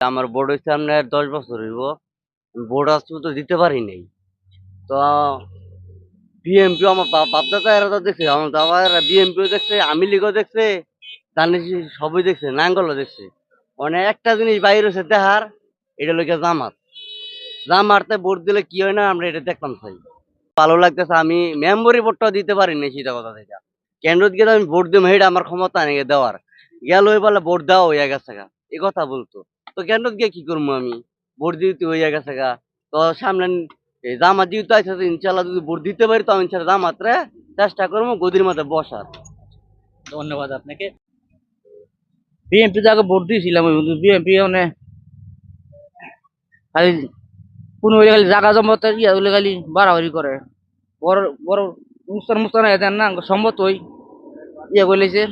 আমার বোর্ড হচ্ছে আপনার দশ বছর হইব। বোর্ড আসতে তো দিতে পারি নাই। তো বিএমপি আমার বাপ- বাপদাদা এরা তো দেখছে, আমার বাবা এরা বিএমপিও দেখছে, আমি লীগও দেখছে, দানিশ সবই দেখছে, নাঙ্গলও দেখছে। মানে একটা জিনিস বাইরে হচ্ছে দেহার এটা লোকে জামাত। জামাতে ভোট দিলে কি হয় না, আমরা এটা দেখতাম চাই ভালো লাগতেছে, আমি মেম্বরি ভোটটা দিতে পারি না সেটা কথা থেকে। কেন্দ্রত গেলে আমি ভোট দিব এটা আমার ক্ষমতা নেই দেওয়ার। গেল ওই বলে ভোট দেওয়া হইয়া গেছে এই কথা বলতো। তো কেন্দ্রত গিয়ে কি করব আমি? ভোট দিতে হইয়া গেছে গা। তো সামনে জামাত যেহেতু আছে ইনশাল্লাহ যদি ভোট দিতে পারি, তো ইনশাল্লাহ জামাতরে চেষ্টা করব গদির মধ্যে বসার। ধন্যবাদ আপনাকে। বিএনপি আগে ভোট দিয়েছিলাম বিএনপি মানে খালি কোনো খালি জাগা জমত ইয়া হইলে খালি বাড়াবাড়ি করে। বড় বড় মুস্তান মুস্তান দেন না সম্মত হই ইয়া কইলেছে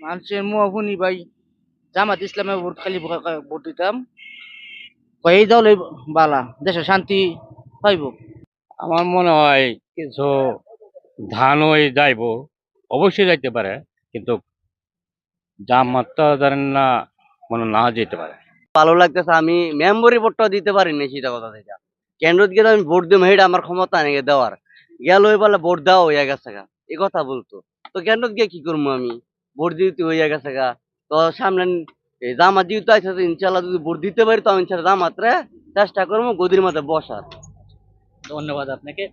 মানুষের মুহুনি ভাই। জামাত ইসলামে ভোট খালি ভোট দিতাম। কই এই দল বালা দেশে শান্তি পাইব। আমার মনে হয় কিছু ধানই যাইব অবশ্যই যাইতে পারে কিন্তু জামাতটা ধরেন না মনে না যেতে পারে। ভালো লাগতেছে আমি মেম্বরি ভোটটা দিতে পারি না সেটা কথা থেকে কেন্দ্রত গেলে আমি ভোট দিব এটা আমার ক্ষমতা নেই দেওয়ার। গেল ওই বলে ভোট দেওয়া হইয়া গেছে গা এই কথা বলতো। তো কেন্দ্রত গিয়ে কি করব আমি? ভোট দিতে হইয়া গেছে গা। তো সামনে জামা জামাত যেহেতু আছে ইনশাল্লাহ যদি ভোট দিতে পারি, তো আমি ইনশাল্লাহ জামাতরে চেষ্টা করব গদির মাথায় বসার। ধন্যবাদ আপনাকে।